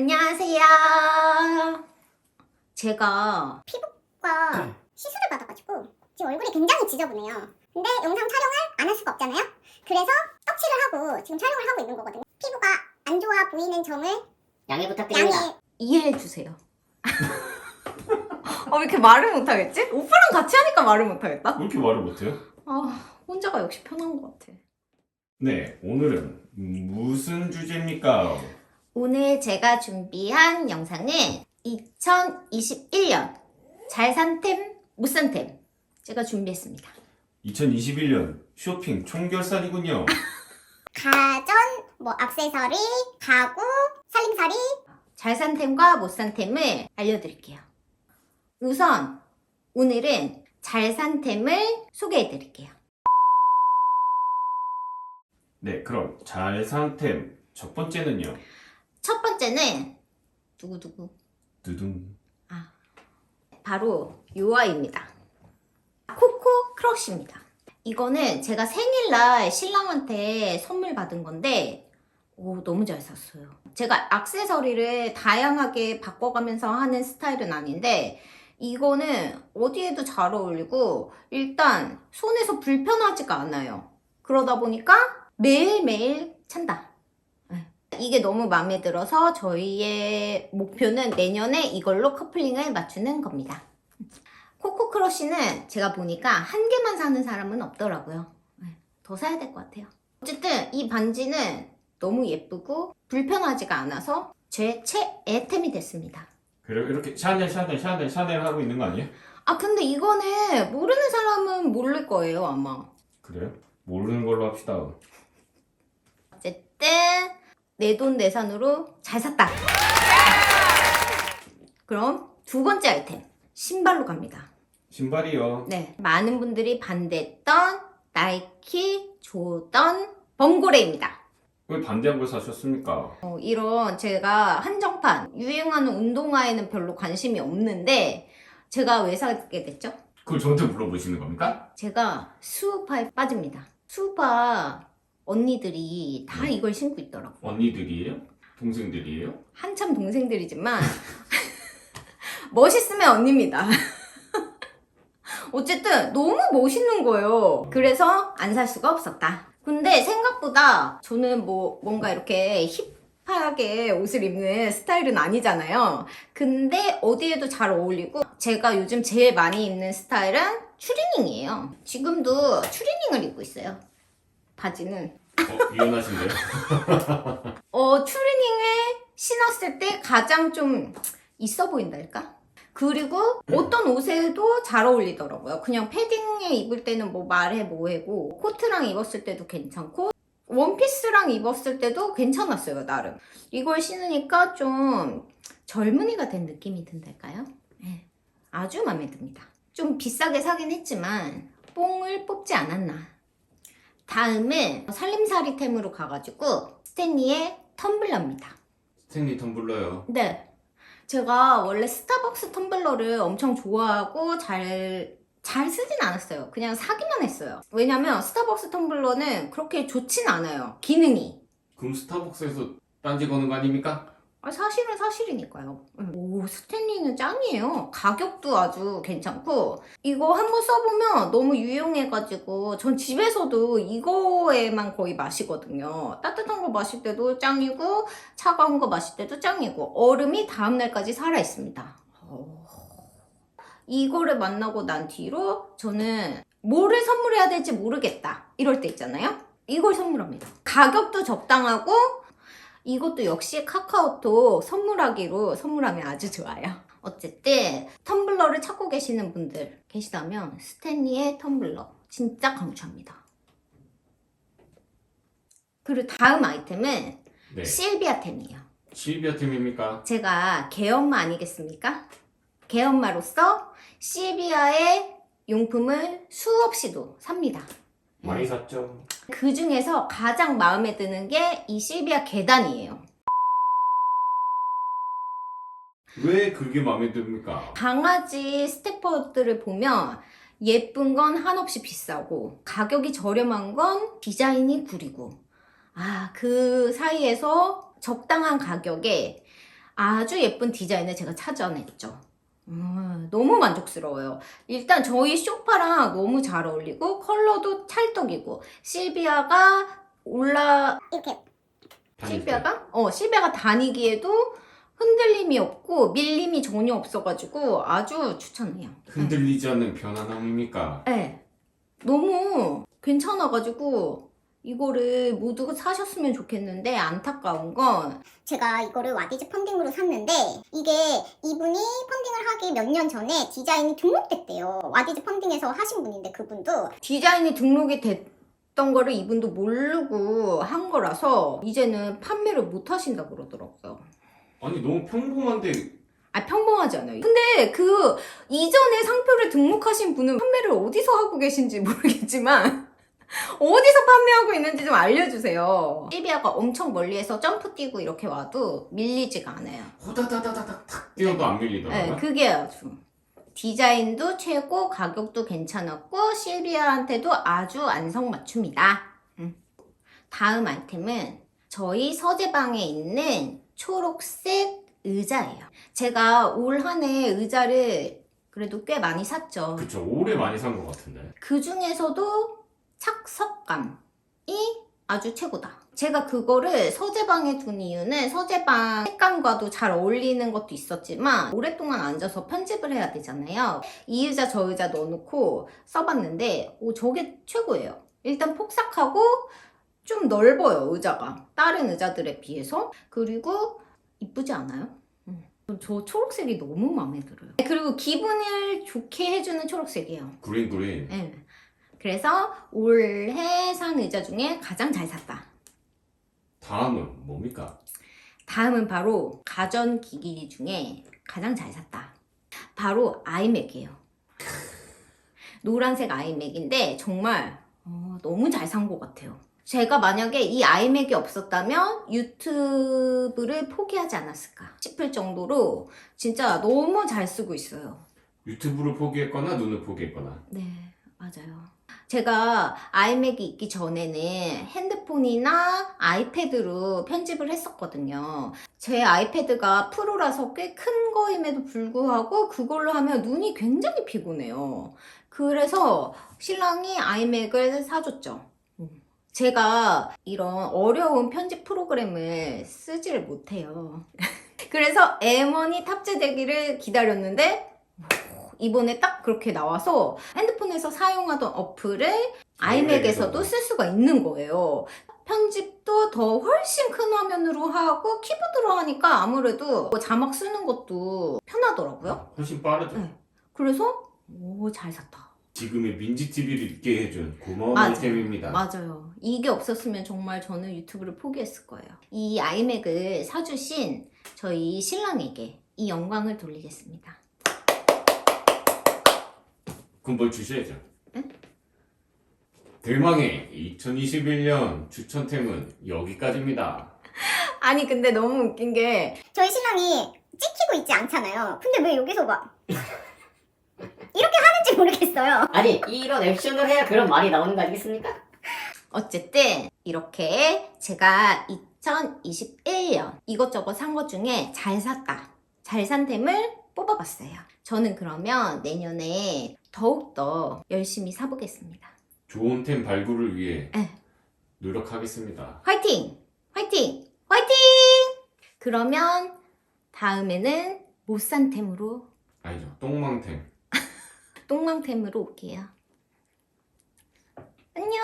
안녕하세요. 제가 과 시술을 받아가지고 지금 얼굴이 굉장히 지저분해요. 근데 영상 촬영을 안 할 수가 없잖아요. 그래서 떡칠을 하고 지금 촬영을 하고 있는 거거든요. 피부가 안 좋아 보이는 점을 양해 부탁드립니다. 양해 이해해 주세요. 아, 왜 이렇게 말을 못하겠지? 오빠랑 같이 하니까 말을 못하겠다. 왜 이렇게 말을 못해요? 아, 혼자가 역시 편한 것 같아. 네, 오늘은 무슨 주제입니까? 오늘 제가 준비한 영상은 2021년 잘 산템, 못 산템 제가 준비했습니다. 2021년 쇼핑 총결산이군요. 가전, 뭐 액세서리, 가구, 살림살이 잘 산템과 못 산템을 알려드릴게요. 우선 오늘은 잘 산템을 소개해드릴게요. 네, 그럼 잘 산템 첫 번째는요. 첫 번째는 누구누구 두둥. 바로 요 아이입니다. 코코 크러쉬입니다. 이거는 제가 생일날 신랑한테 선물 받은 건데 오 너무 잘 샀어요. 제가 액세서리를 다양하게 바꿔가면서 하는 스타일은 아닌데 이거는 어디에도 잘 어울리고 일단 손에서 불편하지가 않아요. 그러다 보니까 매일매일 찬다. 네. 이게 너무 마음에 들어서 저희의 목표는 내년에 이걸로 커플링을 맞추는 겁니다. 코코 크러쉬는 제가 보니까 한 개만 사는 사람은 없더라고요. 네, 더 사야 될 것 같아요. 어쨌든 이 반지는 너무 예쁘고 불편하지가 않아서 제 최애템이 됐습니다. 그리고 이렇게 샤넬, 샤넬, 샤넬, 샤넬 하고 있는 거 아니에요? 아 근데 이거는 모르는 사람은 모를 거예요 아마. 그래요? 모르는 걸로 합시다. 어쨌든 내 돈 내산으로 잘 샀다. 그럼 두 번째 아이템 신발로 갑니다. 신발이요. 네, 많은 분들이 반대했던 나이키 조던 범고래입니다. 왜 반대한 걸 사셨습니까? 어, 이런 제가 한정판 유행하는 운동화에는 별로 관심이 없는데 제가 왜 사게 됐죠? 그걸 저한테 물어보시는 겁니까? 제가 수우파에 빠집니다. 수우파 언니들이 다 네. 이걸 신고 있더라고. 언니들이에요? 동생들이에요? 한참 동생들이지만 멋있으면 언니입니다. 어쨌든 너무 멋있는 거예요. 그래서 안 살 수가 없었다. 근데 생각보다 저는 뭐 뭔가 이렇게 힙하게 옷을 입는 스타일은 아니잖아요. 근데 어디에도 잘 어울리고 제가 요즘 제일 많이 입는 스타일은 추리닝이에요. 지금도 추리닝을 입고 있어요. 바지는 어, 이혼하신대요? 어, 추리닝을 신었을 때 가장 좀 있어 보인달까? 그리고 어떤 옷에도 잘 어울리더라고요. 그냥 패딩에 입을 때는 뭐 말해 뭐해고 코트랑 입었을 때도 괜찮고 원피스랑 입었을 때도 괜찮았어요, 나름. 이걸 신으니까 좀 젊은이가 된 느낌이 든달까요? 네, 아주 마음에 듭니다. 좀 비싸게 사긴 했지만 뽕을 뽑지 않았나. 다음은 살림살이템으로 가가지고 스탠리의 텀블러입니다. 스탠리 텀블러요. 네. 제가 원래 스타벅스 텀블러를 엄청 좋아하고 잘, 잘 쓰진 않았어요. 그냥 사기만 했어요. 왜냐면 스타벅스 텀블러는 그렇게 좋진 않아요. 기능이. 그럼 스타벅스에서 딴지 거는 거 아닙니까? 아, 사실은 사실이니까요. 음. 오, 스탠리는 짱이에요. 가격도 아주 괜찮고, 이거 한번 써보면 너무 유용해가지고, 전 집에서도 이거에만 거의 마시거든요. 따뜻한 거 마실 때도 짱이고, 차가운 거 마실 때도 짱이고, 얼음이 다음날까지 살아있습니다. 어. 이거를 만나고 난 뒤로 저는 뭐를 선물해야 될지 모르겠다. 이럴 때 있잖아요. 이걸 선물합니다. 가격도 적당하고, 이것도 역시 카카오톡 선물하기로 선물하면 아주 좋아요. 어쨌든 텀블러를 찾고 계시는 분들 계시다면 스탠리의 텀블러 진짜 강추합니다. 그리고 다음 아이템은 네. 실비아템이에요. 실비아 팀입니까? 제가 개엄마 아니겠습니까? 개엄마로서 실비아의 용품을 수없이도 삽니다. 많이 샀죠. 그 중에서 가장 마음에 드는 게 이 실비아 계단이에요. 왜 그게 마음에 듭니까? 강아지 스태퍼들을 보면 예쁜 건 한없이 비싸고 가격이 저렴한 건 디자인이 구리고 아 그 사이에서 적당한 가격에 아주 예쁜 디자인을 제가 찾아냈죠. 음, 너무 만족스러워요. 일단 저희 쇼파랑 너무 잘 어울리고 컬러도 찰떡이고 실비아가 올라 이렇게 실비아가 어 실비아가 다니기에도 흔들림이 없고 밀림이 전혀 없어가지고 아주 추천해요. 흔들리지 않는 편안함입니까? 네. 너무 괜찮아가지고 이거를 모두 사셨으면 좋겠는데 안타까운 건 제가 이거를 와디즈 펀딩으로 샀는데 이게 이분이 펀딩을 하기 몇 년 전에 디자인이 등록됐대요. 와디즈 펀딩에서 하신 분인데 그분도 디자인이 등록이 됐던 거를 이분도 모르고 한 거라서 이제는 판매를 못 하신다 그러더라고요. 아니 너무 평범한데 아 평범하지 않아요. 근데 그 이전에 상표를 등록하신 분은 판매를 어디서 하고 계신지 모르겠지만 어디서 판매하고 있는지 좀 알려주세요. 실비아가 엄청 멀리에서 점프 뛰고 이렇게 와도 밀리지가 않아요. 호다다다다닥 탁 뛰어도 안 밀리더라고요. 네, 그게 아주 디자인도 최고, 가격도 괜찮았고 실비아한테도 아주 안성맞춤이다. 음. 다음 아이템은 저희 서재방에 있는 초록색 의자예요. 제가 올 한 해 의자를 그래도 꽤 많이 샀죠. 그쵸 오래 많이 산 것 같은데. 그 중에서도 착석감이 아주 최고다. 제가 그거를 서재방에 둔 이유는 서재방 색감과도 잘 어울리는 것도 있었지만 오랫동안 앉아서 편집을 해야 되잖아요. 이 의자 저 의자 넣어놓고 써봤는데 오 저게 최고예요. 일단 폭삭하고 좀 넓어요 의자가 다른 의자들에 비해서 그리고 이쁘지 않아요? 음. 저 초록색이 너무 마음에 들어요. 그리고 기분을 좋게 해주는 초록색이에요. 그린 그린. 네. 그래서 올해 산 의자 중에 가장 잘 샀다. 다음은 뭡니까? 다음은 바로 가전기기 중에 가장 잘 샀다. 바로 아이맥이에요. 노란색 아이맥인데 정말 어, 너무 잘 산 것 같아요. 제가 만약에 이 아이맥이 없었다면 유튜브를 포기하지 않았을까 싶을 정도로 진짜 너무 잘 쓰고 있어요. 유튜브를 포기했거나 눈을 포기했거나. 네, 맞아요. 제가 아이맥이 있기 전에는 핸드폰이나 아이패드로 편집을 했었거든요. 제 아이패드가 프로라서 꽤 큰 거임에도 불구하고 그걸로 하면 눈이 굉장히 피곤해요. 그래서 신랑이 아이맥을 사줬죠. 음. 제가 이런 어려운 편집 프로그램을 쓰지를 못해요. 그래서 M1이 탑재되기를 기다렸는데 이번에 딱 그렇게 나와서 핸드폰에서 사용하던 어플을 아이맥에서도 쓸 수가 있는 거예요. 편집도 더 훨씬 큰 화면으로 하고 키보드로 하니까 아무래도 자막 쓰는 것도 편하더라고요. 훨씬 빠르죠. 네. 그래서 오 잘 샀다. 지금의 민지 TV를 있게 해준 고마운 맞아요. 아이템입니다. 맞아요. 이게 없었으면 정말 저는 유튜브를 포기했을 거예요. 이 아이맥을 사주신 저희 신랑에게 이 영광을 돌리겠습니다. 그럼 뭘 주셔야죠. 네? 대망의 2021년 추천템은 여기까지입니다. 아니 근데 너무 웃긴 게 저희 신랑이 찍히고 있지 않잖아요. 근데 왜 여기서 막 이렇게 하는지 모르겠어요. 아니 이런 액션을 해야 그런 말이 나오는 거 아니겠습니까? 어쨌든 이렇게 제가 2021년 이것저것 산 것 중에 잘 샀다. 잘 산 템을 뽑아봤어요. 저는 그러면 내년에 더욱더 열심히 사보겠습니다. 좋은 템 발굴을 위해 네. 노력하겠습니다. 화이팅! 화이팅! 화이팅! 그러면 다음에는 못 산 템으로 아니죠. 똥망템. 똥망템으로 올게요. 안녕!